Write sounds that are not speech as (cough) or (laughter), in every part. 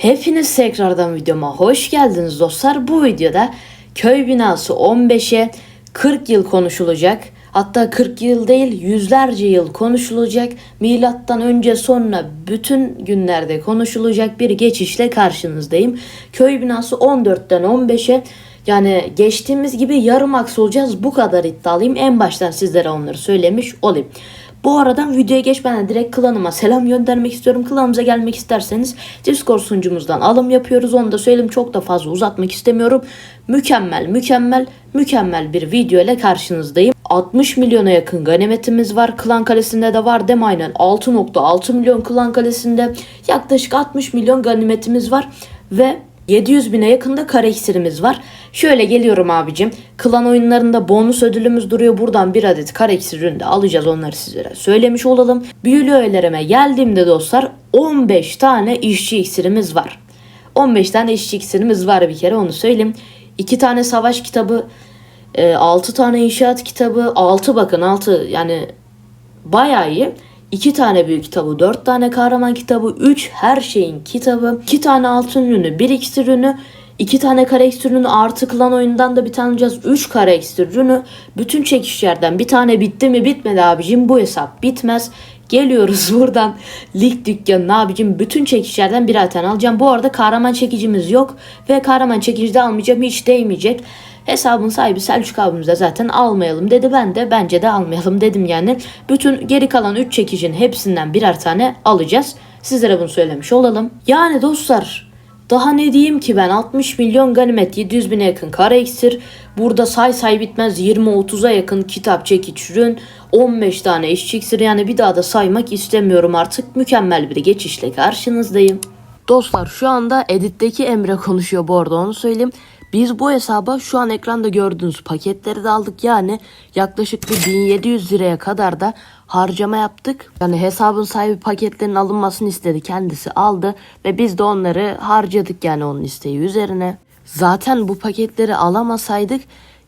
Hepiniz tekrardan videoma hoş geldiniz dostlar. Bu videoda köy binası 15'e 40 yıl konuşulacak. Hatta 40 yıl değil yüzlerce yıl konuşulacak. Milattan önce sonra bütün günlerde konuşulacak bir geçişle karşınızdayım. Köy binası 14'ten 15'e yani geçtiğimiz gibi yarım aks olacağız. Bu kadar iddialıyım. En baştan sizlere onları söylemiş olayım. Bu arada videoya geçmeden direkt klanıma selam göndermek istiyorum. Klanımıza gelmek isterseniz Discord sunucumuzdan alım yapıyoruz. Onu da söyleyeyim çok da fazla uzatmak istemiyorum. Mükemmel, mükemmel, mükemmel bir video ile karşınızdayım. 60 milyona yakın ganimetimiz var. Klan kalesinde de var mi aynen? 6.6 milyon klan kalesinde yaklaşık 60 milyon ganimetimiz var. Ve 700 bine yakında kare iksirimiz var. Şöyle geliyorum abicim. Klan oyunlarında bonus ödülümüz duruyor. Buradan bir adet kare iksir de alacağız. Onları sizlere söylemiş olalım. Büyülü öğelerime geldiğimde dostlar 15 tane işçi iksirimiz var. 15 tane işçi iksirimiz var bir kere onu söyleyeyim. 2 tane savaş kitabı, 6 tane inşaat kitabı, 6 bakın 6 yani bayağı iyi. 2 tane büyük kitabı, 4 tane kahraman kitabı, 3 her şeyin kitabı, 2 tane altın ürünü, 1 iksir ürünü, 2 tane kare iksir ürünü artı klan oyundan da bir tane alacağız. 3 kare iksir ürünü. Bütün çekişlerden bir tane bitti mi bitmedi abicim bu hesap bitmez. Geliyoruz (laughs) buradan lig dükkanına abicim bütün çekişlerden birer tane alacağım. Bu arada kahraman çekicimiz yok ve kahraman çekici de almayacağım hiç değmeyecek. Hesabın sahibi Selçuk abimiz de zaten almayalım dedi. Ben de bence de almayalım (laughs) dedim yani. Bütün geri kalan 3 çekicin hepsinden birer tane alacağız. Sizlere bunu söylemiş olalım. Yani dostlar daha ne diyeyim ki ben 60 milyon ganimet 700 bine yakın kara iksir. Burada say say bitmez 20-30'a yakın kitap çekiç ürün. 15 tane işçi iksir yani bir daha da saymak istemiyorum artık. Mükemmel bir geçişle karşınızdayım. Dostlar şu anda editteki Emre konuşuyor bu arada onu söyleyeyim. Biz bu hesaba şu an ekranda gördüğünüz paketleri de aldık. Yani yaklaşık bir 1700 liraya kadar da harcama yaptık. Yani hesabın sahibi paketlerin alınmasını istedi. Kendisi aldı ve biz de onları harcadık yani onun isteği üzerine. Zaten bu paketleri alamasaydık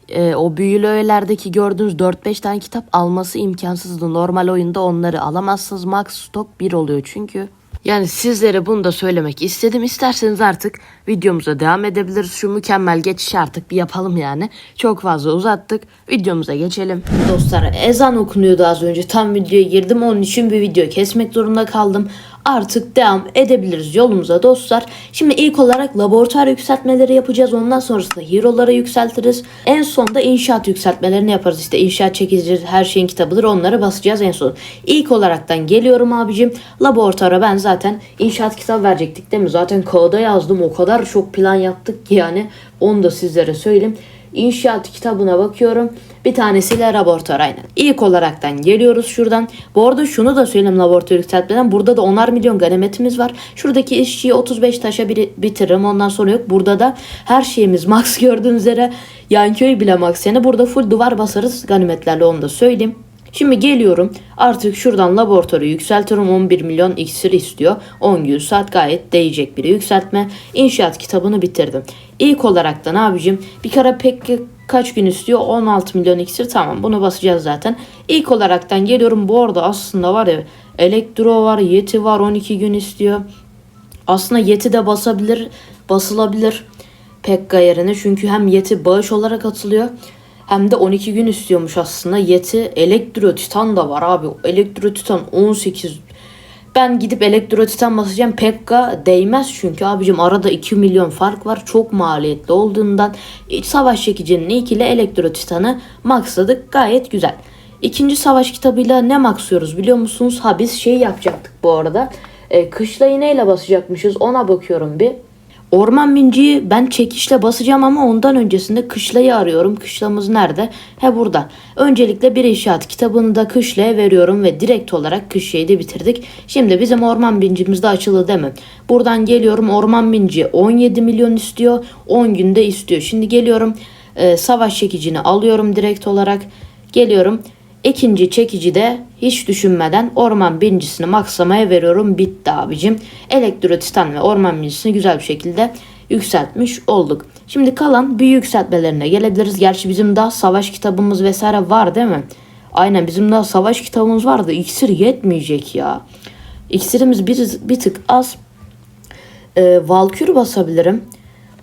e, o büyülü öğelerdeki gördüğünüz 4-5 tane kitap alması imkansızdı. Normal oyunda onları alamazsınız. Max stok 1 oluyor çünkü. Yani sizlere bunu da söylemek istedim. İsterseniz artık videomuza devam edebiliriz. Şu mükemmel geçişi artık bir yapalım yani. Çok fazla uzattık. Videomuza geçelim. Dostlar ezan okunuyordu az önce. Tam videoya girdim. Onun için bir video kesmek zorunda kaldım. Artık devam edebiliriz yolumuza dostlar. Şimdi ilk olarak laboratuvar yükseltmeleri yapacağız. Ondan sonrasında hero'ları yükseltiriz. En sonda inşaat yükseltmelerini yaparız. İşte inşaat çekici her şeyin kitabıdır. Onları basacağız en son. İlk olaraktan geliyorum abicim. Laboratuvara ben zaten inşaat kitabı verecektik değil mi? Zaten kağıda yazdım. O kadar çok plan yaptık ki yani. Onu da sizlere söyleyeyim. İnşaat kitabına bakıyorum. Bir tanesiyle laboratuvar aynen. İlk olaraktan geliyoruz şuradan. Bu arada şunu da söyleyeyim laboratuvar yükseltmeden. Burada da 10'ar milyon ganimetimiz var. Şuradaki işçiyi 35 taşa bir, bitiririm. Ondan sonra yok. Burada da her şeyimiz max (laughs) gördüğünüz üzere. Yan köy bile max yani. Burada full duvar basarız ganimetlerle onu da söyleyeyim. Şimdi geliyorum artık şuradan laboratuvarı yükseltiyorum 11 milyon iksir istiyor. 10 gün saat gayet değecek bir yükseltme. İnşaat kitabını bitirdim. İlk olarak da ne abicim bir kere pek kaç gün istiyor 16 milyon iksir tamam bunu basacağız zaten. İlk olaraktan geliyorum bu arada aslında var ya elektro var yeti var 12 gün istiyor. Aslında yeti de basabilir basılabilir Pekka yerine çünkü hem yeti bağış olarak atılıyor hem de 12 gün istiyormuş aslında. Yeti Elektro Titan da var abi. Elektro Titan 18 ben gidip Elektro Titan basacağım. Pekka değmez çünkü abicim arada 2 milyon fark var. Çok maliyetli olduğundan savaş çekicinin ilk ile Elektro Titan'ı maxladık. Gayet güzel. İkinci savaş kitabıyla ne maxlıyoruz biliyor musunuz? Ha biz şey yapacaktık bu arada. E, kışla iğneyle basacakmışız. Ona bakıyorum bir. Orman binciyi ben çekişle basacağım ama ondan öncesinde kışlayı arıyorum. Kışlamız nerede? He burada. Öncelikle bir inşaat kitabını da kışlaya veriyorum ve direkt olarak kışlayı da bitirdik. Şimdi bizim orman bincimiz de açıldı değil mi? Buradan geliyorum orman binci 17 milyon istiyor. 10 günde istiyor. Şimdi geliyorum e, savaş çekicini alıyorum direkt olarak. Geliyorum İkinci çekici de hiç düşünmeden orman birincisini maksamaya veriyorum. Bitti abicim. Elektro titan ve orman birincisini güzel bir şekilde yükseltmiş olduk. Şimdi kalan büyü yükseltmelerine gelebiliriz. Gerçi bizim daha savaş kitabımız vesaire var değil mi? Aynen bizim daha savaş kitabımız vardı. İksir yetmeyecek ya. İksirimiz bir, bir tık az. Ee, Valkür basabilirim.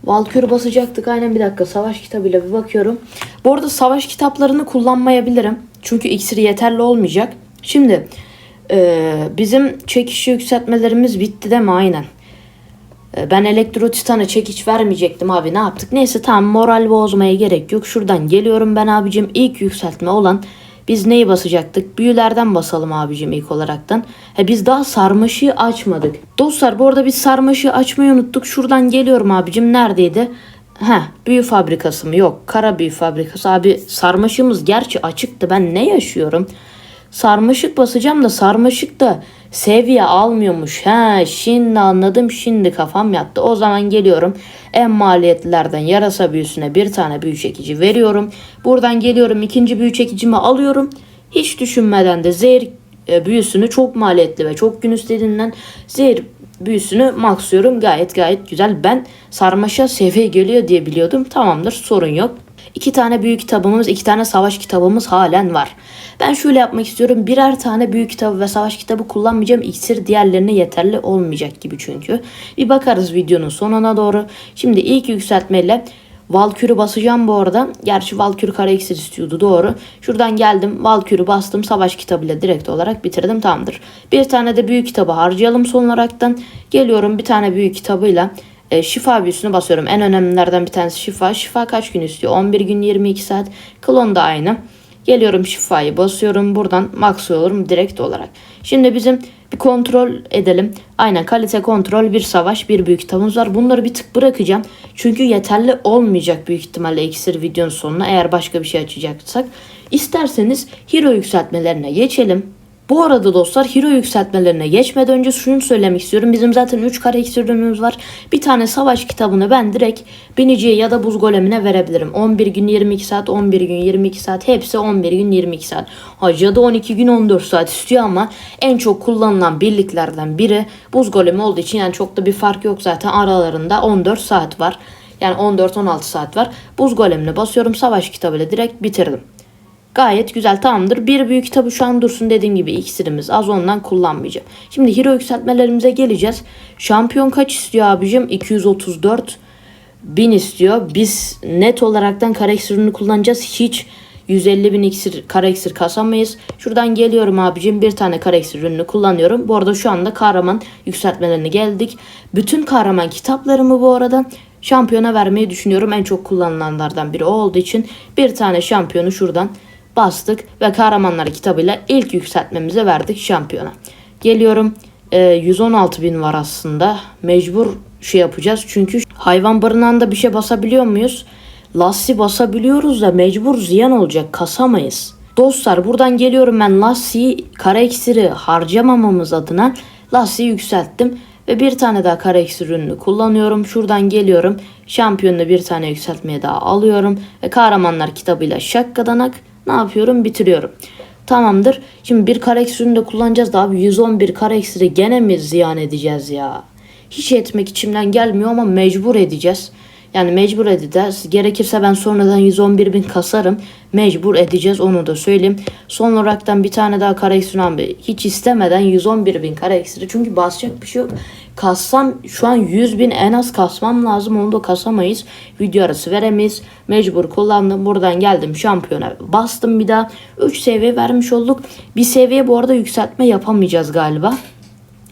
Valkür basacaktık. Aynen bir dakika. Savaş kitabıyla bir bakıyorum. Bu arada savaş kitaplarını kullanmayabilirim. Çünkü iksiri yeterli olmayacak. Şimdi e, bizim çekiş yükseltmelerimiz bitti değil mi? Aynen. E, Ben elektro titana çekiç vermeyecektim abi ne yaptık? Neyse tamam moral bozmaya gerek yok. Şuradan geliyorum ben abicim. İlk yükseltme olan biz neyi basacaktık? Büyülerden basalım abicim ilk olaraktan. He biz daha sarmaşığı açmadık. Dostlar bu arada biz sarmaşığı açmayı unuttuk. Şuradan geliyorum abicim. Neredeydi? Heh büyü fabrikası mı? Yok kara büyü fabrikası. Abi sarmaşığımız gerçi açıktı. Ben ne yaşıyorum? Sarmaşık basacağım da sarmaşık da seviye almıyormuş. He şimdi anladım şimdi kafam yattı. O zaman geliyorum en maliyetlilerden yarasa büyüsüne bir tane büyü çekici veriyorum. Buradan geliyorum ikinci büyü çekicimi alıyorum. Hiç düşünmeden de zehir e, büyüsünü çok maliyetli ve çok gün istediğinden zehir büyüsünü maxlıyorum. Gayet gayet güzel. Ben sarmaşa seviye geliyor diye biliyordum. Tamamdır sorun yok. İki tane büyük kitabımız, iki tane savaş kitabımız halen var. Ben şöyle yapmak istiyorum. Birer tane büyük kitabı ve savaş kitabı kullanmayacağım. İksir diğerlerine yeterli olmayacak gibi çünkü. Bir bakarız videonun sonuna doğru. Şimdi ilk yükseltmeyle Valkür'ü basacağım bu arada. Gerçi Valkür kara iksir istiyordu doğru. Şuradan geldim. Valkür'ü bastım. Savaş kitabıyla direkt olarak bitirdim. Tamamdır. Bir tane de büyük kitabı harcayalım son olaraktan. Geliyorum bir tane büyük kitabıyla e, şifa büyüsünü basıyorum. En önemlilerden bir tanesi şifa. Şifa kaç gün istiyor? 11 gün 22 saat. Klon da aynı. Geliyorum şifayı basıyorum. Buradan maxlıyorum direkt olarak. Şimdi bizim bir kontrol edelim. Aynen kalite kontrol bir savaş bir büyük kitabımız var. Bunları bir tık bırakacağım. Çünkü yeterli olmayacak büyük ihtimalle iksir videonun sonuna eğer başka bir şey açacaksak. İsterseniz hero yükseltmelerine geçelim. Bu arada dostlar hero yükseltmelerine geçmeden önce şunu söylemek istiyorum. Bizim zaten 3 kare iksir var. Bir tane savaş kitabını ben direkt biniciye ya da buz golemine verebilirim. 11 gün 22 saat, 11 gün 22 saat hepsi 11 gün 22 saat. Hacı da 12 gün 14 saat istiyor ama en çok kullanılan birliklerden biri buz golemi olduğu için yani çok da bir fark yok zaten aralarında 14 saat var. Yani 14-16 saat var. Buz golemine basıyorum savaş kitabıyla direkt bitirdim. Gayet güzel tamamdır. Bir büyük kitabı şu an dursun dediğim gibi iksirimiz az ondan kullanmayacağım. Şimdi hero yükseltmelerimize geleceğiz. Şampiyon kaç istiyor abicim? 234 bin istiyor. Biz net olaraktan kara iksirini kullanacağız. Hiç 150 bin iksir, kara iksir kasamayız. Şuradan geliyorum abicim bir tane kara iksir ürünü kullanıyorum. Bu arada şu anda kahraman yükseltmelerine geldik. Bütün kahraman kitaplarımı bu arada şampiyona vermeyi düşünüyorum. En çok kullanılanlardan biri olduğu için bir tane şampiyonu şuradan bastık ve kahramanlar kitabıyla ilk yükseltmemizi verdik şampiyona. Geliyorum e, 116 bin var aslında. Mecbur şey yapacağız çünkü hayvan barınağında bir şey basabiliyor muyuz? Lassi basabiliyoruz da mecbur ziyan olacak kasamayız. Dostlar buradan geliyorum ben Lassi'yi kara iksiri harcamamamız adına Lassi'yi yükselttim. Ve bir tane daha kara iksir ürünü kullanıyorum. Şuradan geliyorum. Şampiyonda bir tane yükseltmeye daha alıyorum. Ve kahramanlar kitabıyla şakkadanak ne yapıyorum? Bitiriyorum. Tamamdır. Şimdi bir kara iksirini de kullanacağız da abi 111 kara iksiri gene mi ziyan edeceğiz ya? Hiç etmek içimden gelmiyor ama mecbur edeceğiz. Yani mecbur edeceğiz. Gerekirse ben sonradan 111 bin kasarım. Mecbur edeceğiz onu da söyleyeyim. Son olaraktan bir tane daha kara iksiri abi. Hiç istemeden 111 bin kara iksiri. Çünkü basacak bir şey yok. Kassam şu an 100 bin en az kasmam lazım. Onu da kasamayız. Video arası veremeyiz. Mecbur kullandım. Buradan geldim şampiyona. Bastım bir daha. 3 seviye vermiş olduk. Bir seviye bu arada yükseltme yapamayacağız galiba.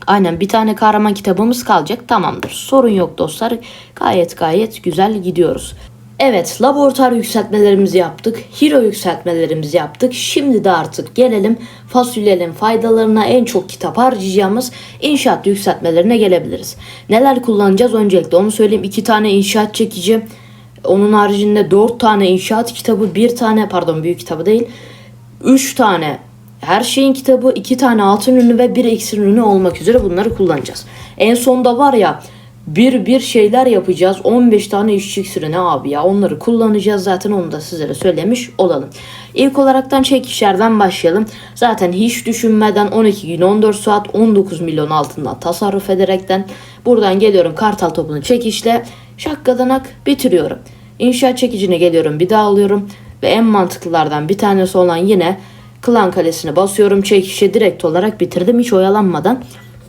Aynen bir tane kahraman kitabımız kalacak. Tamamdır. Sorun yok dostlar. Gayet gayet güzel gidiyoruz. Evet laboratuvar yükseltmelerimizi yaptık. Hero yükseltmelerimizi yaptık. Şimdi de artık gelelim fasulyelerin faydalarına en çok kitap harcayacağımız inşaat yükseltmelerine gelebiliriz. Neler kullanacağız öncelikle onu söyleyeyim. İki tane inşaat çekici. Onun haricinde dört tane inşaat kitabı, bir tane pardon büyük kitabı değil. Üç tane her şeyin kitabı, iki tane altın ürünü ve bir iksir ürünü olmak üzere bunları kullanacağız. En sonda var ya bir bir şeyler yapacağız. 15 tane işçi iksiri ne abi ya onları kullanacağız zaten onu da sizlere söylemiş olalım. İlk olaraktan çekişlerden başlayalım. Zaten hiç düşünmeden 12 gün 14 saat 19 milyon altından tasarruf ederekten buradan geliyorum kartal topunu çekişle şakkadanak bitiriyorum. İnşaat çekicine geliyorum bir daha alıyorum ve en mantıklılardan bir tanesi olan yine Klan Kalesi'ne basıyorum. Çekişe direkt olarak bitirdim hiç oyalanmadan.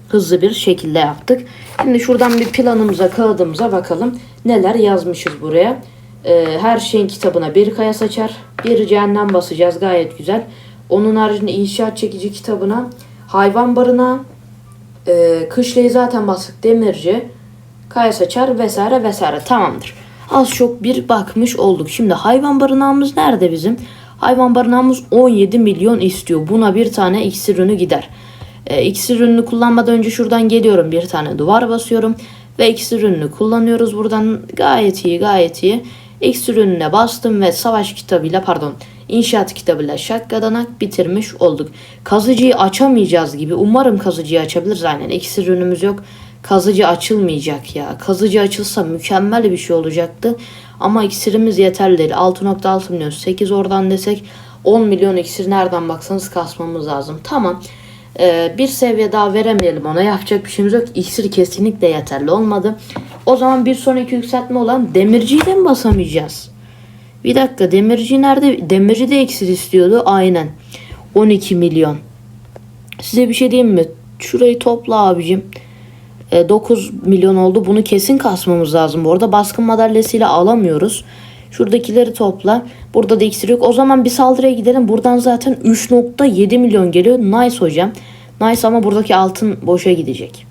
hızlı bir şekilde yaptık. Şimdi şuradan bir planımıza, kağıdımıza bakalım. Neler yazmışız buraya. Ee, her şeyin kitabına bir kaya saçar. Bir cehennem basacağız gayet güzel. Onun haricinde inşaat çekici kitabına hayvan barına e, kışlayı zaten bastık demirci kaya saçar vesaire vesaire tamamdır. Az çok bir bakmış olduk. Şimdi hayvan barınağımız nerede bizim? Hayvan barınağımız 17 milyon istiyor. Buna bir tane iksir ürünü gider. E, iksir kullanmadan önce şuradan geliyorum bir tane duvar basıyorum ve iksir ürünü kullanıyoruz buradan gayet iyi gayet iyi. İksir ürününe bastım ve savaş kitabıyla pardon inşaat kitabıyla şakkadanak bitirmiş olduk. Kazıcıyı açamayacağız gibi umarım kazıcıyı açabiliriz aynen iksir ürünümüz yok. Kazıcı açılmayacak ya. Kazıcı açılsa mükemmel bir şey olacaktı. Ama iksirimiz yeterli değil. 6.6 milyon 8 oradan desek 10 milyon iksir nereden baksanız kasmamız lazım. Tamam. Ee, bir seviye daha veremeyelim ona. Yapacak bir şeyimiz yok. İksir kesinlikle yeterli olmadı. O zaman bir sonraki yükseltme olan demirciyi de mi basamayacağız? Bir dakika demirci nerede? Demirci de iksir istiyordu. Aynen. 12 milyon. Size bir şey diyeyim mi? Şurayı topla abicim. E, 9 milyon oldu. Bunu kesin kasmamız lazım. Bu arada baskın madalyasıyla alamıyoruz. Şuradakileri topla. Burada da iksir yok. O zaman bir saldırıya gidelim. Buradan zaten 3.7 milyon geliyor. Nice hocam. Nice ama buradaki altın boşa gidecek.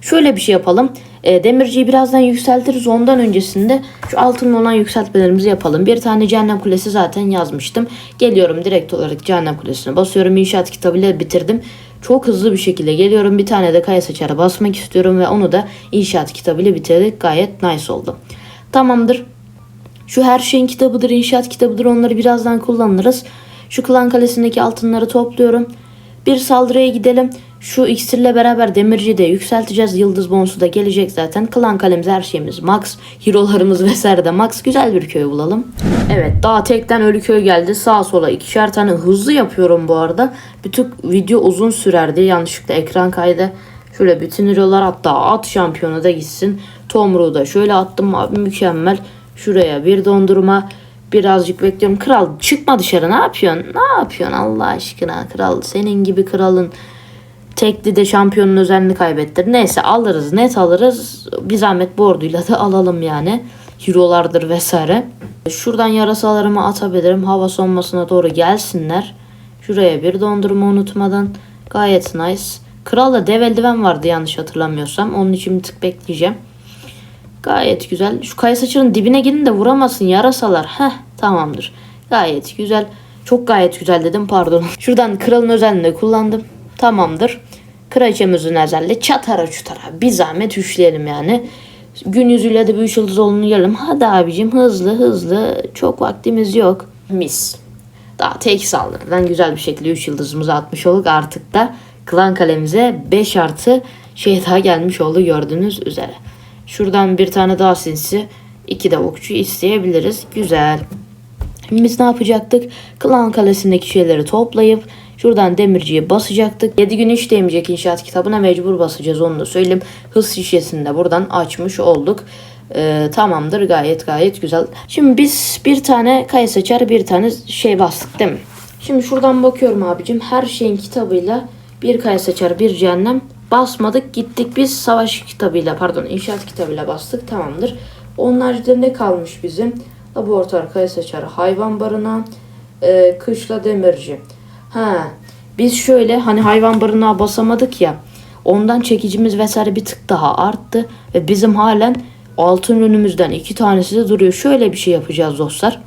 Şöyle bir şey yapalım. E, demirciyi birazdan yükseltiriz. Ondan öncesinde şu altın olan yükseltmelerimizi yapalım. Bir tane cehennem kulesi zaten yazmıştım. Geliyorum direkt olarak cehennem kulesine basıyorum. İnşaat kitabıyla bitirdim. Çok hızlı bir şekilde geliyorum. Bir tane de kaya saçara basmak istiyorum ve onu da inşaat kitabıyla bitirdik. Gayet nice oldu. Tamamdır. Şu her şeyin kitabıdır, inşaat kitabıdır. Onları birazdan kullanırız. Şu klan kalesindeki altınları topluyorum. Bir saldırıya gidelim. Şu iksirle beraber demirci de yükselteceğiz. Yıldız bonusu da gelecek zaten. Klan kalemiz her şeyimiz max. Hero'larımız vesaire de max. Güzel bir köy bulalım. Evet daha tekten ölü köy geldi. Sağa sola ikişer tane hızlı yapıyorum bu arada. Bütün video uzun sürerdi. Yanlışlıkla ekran kaydı. Şöyle bütün hero'lar hatta at şampiyonu da gitsin. Tomruğu da şöyle attım abi mükemmel. Şuraya bir dondurma. Birazcık bekliyorum. Kral çıkma dışarı ne yapıyorsun? Ne yapıyorsun Allah aşkına kral? Senin gibi kralın tekli de şampiyonun özelliğini kaybettir. Neyse alırız net alırız. Bir zahmet borduyla da alalım yani. Eurolardır vesaire. Şuradan yarasalarımı atabilirim. Hava sonmasına doğru gelsinler. Şuraya bir dondurma unutmadan. Gayet nice. Kral'da dev eldiven vardı yanlış hatırlamıyorsam. Onun için bir tık bekleyeceğim. Gayet güzel. Şu kaya saçının dibine gidin de vuramasın yarasalar. Heh tamamdır. Gayet güzel. Çok gayet güzel dedim pardon. (laughs) Şuradan kralın özelliğini kullandım. Tamamdır. Kraliçemizin özelliği çatara çutara. Bir zahmet üçleyelim yani. Gün yüzüyle de bir üç yıldız görelim. Hadi abicim hızlı hızlı. Çok vaktimiz yok. Mis. Daha tek saldırıdan güzel bir şekilde 3 yıldızımızı atmış olduk. Artık da klan kalemize 5 artı şey daha gelmiş oldu gördüğünüz üzere. Şuradan bir tane daha sinsi, iki de okçu isteyebiliriz. Güzel. Biz ne yapacaktık? Klan kalesindeki şeyleri toplayıp şuradan demirciye basacaktık. 7 gün hiç inşaat kitabına mecbur basacağız onu da söyleyeyim. Hız şişesini de buradan açmış olduk. Ee, tamamdır gayet gayet güzel. Şimdi biz bir tane kaya seçer bir tane şey bastık değil mi? Şimdi şuradan bakıyorum abicim her şeyin kitabıyla bir kaya seçer bir cehennem basmadık gittik biz savaş kitabıyla pardon inşaat kitabıyla bastık tamamdır. Onun haricinde ne kalmış bizim? Laboratuvar kaya seçer hayvan barınağı e, kışla demirci. Ha biz şöyle hani hayvan barınağı basamadık ya ondan çekicimiz vesaire bir tık daha arttı ve bizim halen altın ürünümüzden iki tanesi de duruyor. Şöyle bir şey yapacağız dostlar.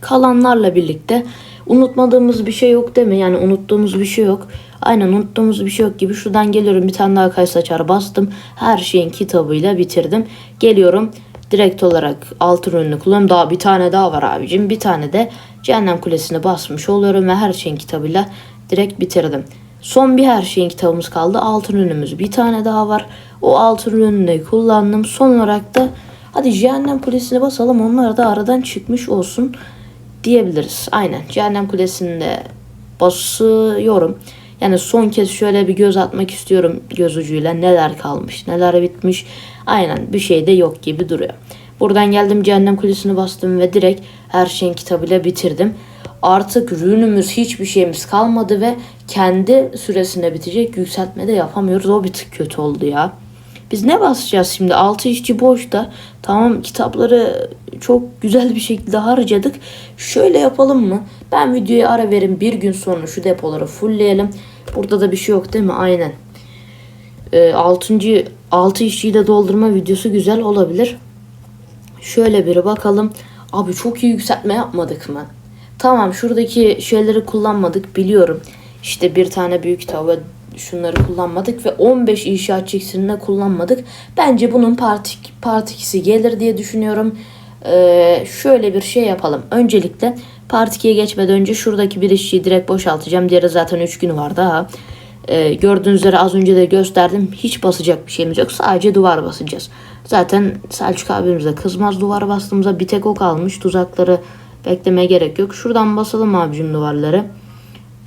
Kalanlarla birlikte unutmadığımız bir şey yok değil mi? Yani unuttuğumuz bir şey yok. Aynen unuttuğumuz bir şey yok gibi. Şuradan geliyorum bir tane daha kay saçar bastım. Her şeyin kitabıyla bitirdim. Geliyorum direkt olarak altın ürünü kullanıyorum. Daha bir tane daha var abicim. Bir tane de cehennem kulesini basmış oluyorum ve her şeyin kitabıyla direkt bitirdim. Son bir her şeyin kitabımız kaldı. Altın ürünümüz bir tane daha var. O altın ürününü kullandım. Son olarak da hadi cehennem kulesini basalım. Onlar da aradan çıkmış olsun diyebiliriz. Aynen cehennem kulesinde basıyorum. Yani son kez şöyle bir göz atmak istiyorum göz ucuyla neler kalmış neler bitmiş. Aynen bir şey de yok gibi duruyor. Buradan geldim cehennem kulesini bastım ve direkt her şeyin kitabıyla bitirdim. Artık rünümüz hiçbir şeyimiz kalmadı ve kendi süresinde bitecek yükseltme de yapamıyoruz. O bir tık kötü oldu ya. Biz ne basacağız şimdi? 6 işçi boşta. Tamam kitapları çok güzel bir şekilde harcadık. Şöyle yapalım mı? Ben videoya ara verin. Bir gün sonra şu depoları fullleyelim. Burada da bir şey yok değil mi? Aynen. Ee, 6. 6 işçiyi de doldurma videosu güzel olabilir. Şöyle bir bakalım. Abi çok iyi yükseltme yapmadık mı? Tamam şuradaki şeyleri kullanmadık biliyorum. İşte bir tane büyük tava şunları kullanmadık ve 15 inşaat iksirini kullanmadık. Bence bunun part, part ikisi gelir diye düşünüyorum. Ee, şöyle bir şey yapalım. Öncelikle part 2'ye geçmeden önce şuradaki bir işçiyi direkt boşaltacağım. Diğeri zaten 3 gün var daha. Ee, gördüğünüz üzere az önce de gösterdim. Hiç basacak bir şeyimiz yok. Sadece duvar basacağız. Zaten Selçuk abimiz de kızmaz duvar bastığımızda bir tek o kalmış. Tuzakları beklemeye gerek yok. Şuradan basalım abicim duvarları.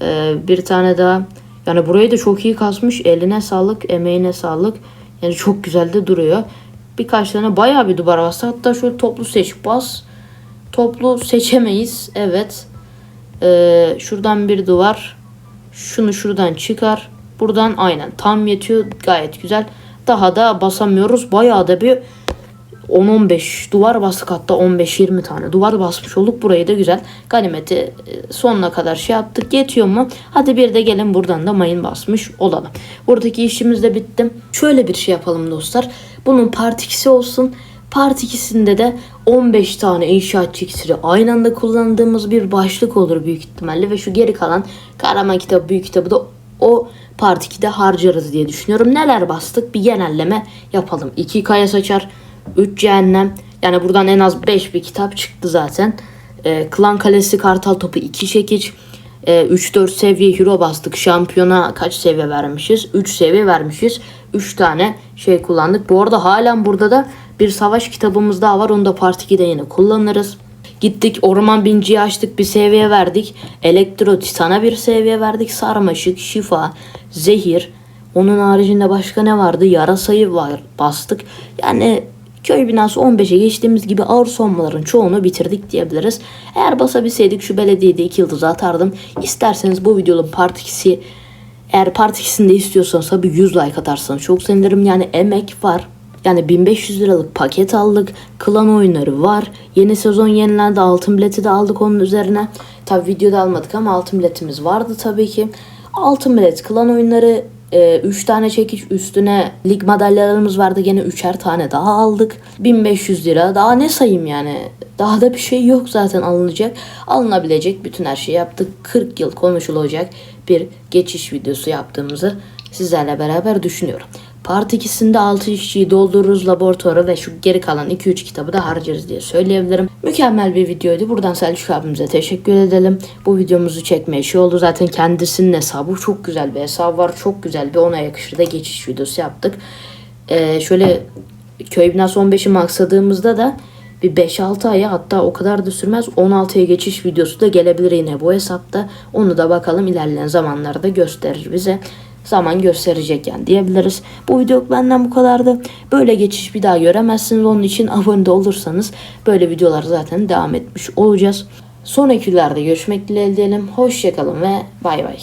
Ee, bir tane daha. Yani burayı da çok iyi kasmış. Eline sağlık, emeğine sağlık. Yani çok güzel de duruyor. Birkaç tane bayağı bir duvar bastı. Hatta şöyle toplu seç bas. Toplu seçemeyiz. Evet. Ee, şuradan bir duvar. Şunu şuradan çıkar. Buradan aynen tam yetiyor. Gayet güzel. Daha da basamıyoruz. Bayağı da bir 10-15 duvar bastık hatta 15-20 tane duvar basmış olduk. Burayı da güzel ganimeti e, sonuna kadar şey yaptık. Yetiyor mu? Hadi bir de gelin buradan da mayın basmış olalım. Buradaki işimiz de bitti. Şöyle bir şey yapalım dostlar. Bunun part 2'si olsun. Part 2'sinde de 15 tane inşaat iksiri aynı anda kullandığımız bir başlık olur büyük ihtimalle. Ve şu geri kalan kahraman kitabı büyük kitabı da o part 2'de harcarız diye düşünüyorum. Neler bastık bir genelleme yapalım. 2 kaya saçar, 3 cehennem. Yani buradan en az 5 bir kitap çıktı zaten. Ee, Klan Kalesi Kartal Topu 2 çekiç. Ee, 3-4 seviye hero bastık. Şampiyona kaç seviye vermişiz? 3 seviye vermişiz. 3 tane şey kullandık. Bu arada halen burada da bir savaş kitabımız daha var. Onu da part 2'de yine kullanırız. Gittik orman binciyi açtık bir seviye verdik. Elektro titana bir seviye verdik. Sarmaşık, şifa, zehir. Onun haricinde başka ne vardı? Yarasayı var bastık. Yani köy binası 15'e geçtiğimiz gibi ağır sonmaların çoğunu bitirdik diyebiliriz. Eğer basabilseydik şu belediyede 2 yıldız atardım. İsterseniz bu videonun part 2'si eğer part 2'sini de istiyorsanız tabii 100 like atarsanız çok sevinirim. Yani emek var. Yani 1500 liralık paket aldık. Klan oyunları var. Yeni sezon yenilendi. Altın bileti de aldık onun üzerine. Tabi videoda almadık ama altın biletimiz vardı tabii ki. Altın bilet, klan oyunları 3 tane çekiş üstüne lig madalyalarımız vardı. Gene 3'er tane daha aldık. 1500 lira. Daha ne sayayım yani. Daha da bir şey yok zaten alınacak. Alınabilecek bütün her şeyi yaptık. 40 yıl konuşulacak bir geçiş videosu yaptığımızı sizlerle beraber düşünüyorum. Part 2'sinde 6 işçiyi doldururuz laboratuvara ve şu geri kalan 2-3 kitabı da harcarız diye söyleyebilirim. Mükemmel bir videoydu. Buradan Selçuk abimize teşekkür edelim. Bu videomuzu çekmeye şey oldu. Zaten kendisinin hesabı çok güzel bir hesabı var. Çok güzel bir ona yakışır da geçiş videosu yaptık. Ee, şöyle köy binası 15'i maksadığımızda da bir 5-6 aya hatta o kadar da sürmez 16'ya geçiş videosu da gelebilir yine bu hesapta. Onu da bakalım ilerleyen zamanlarda gösterir bize zaman gösterecek yani diyebiliriz. Bu video benden bu kadardı. Böyle geçiş bir daha göremezsiniz. Onun için abone olursanız böyle videolar zaten devam etmiş olacağız. Sonraki videolarda görüşmek dileğiyle diyelim. Hoşçakalın ve bay bay.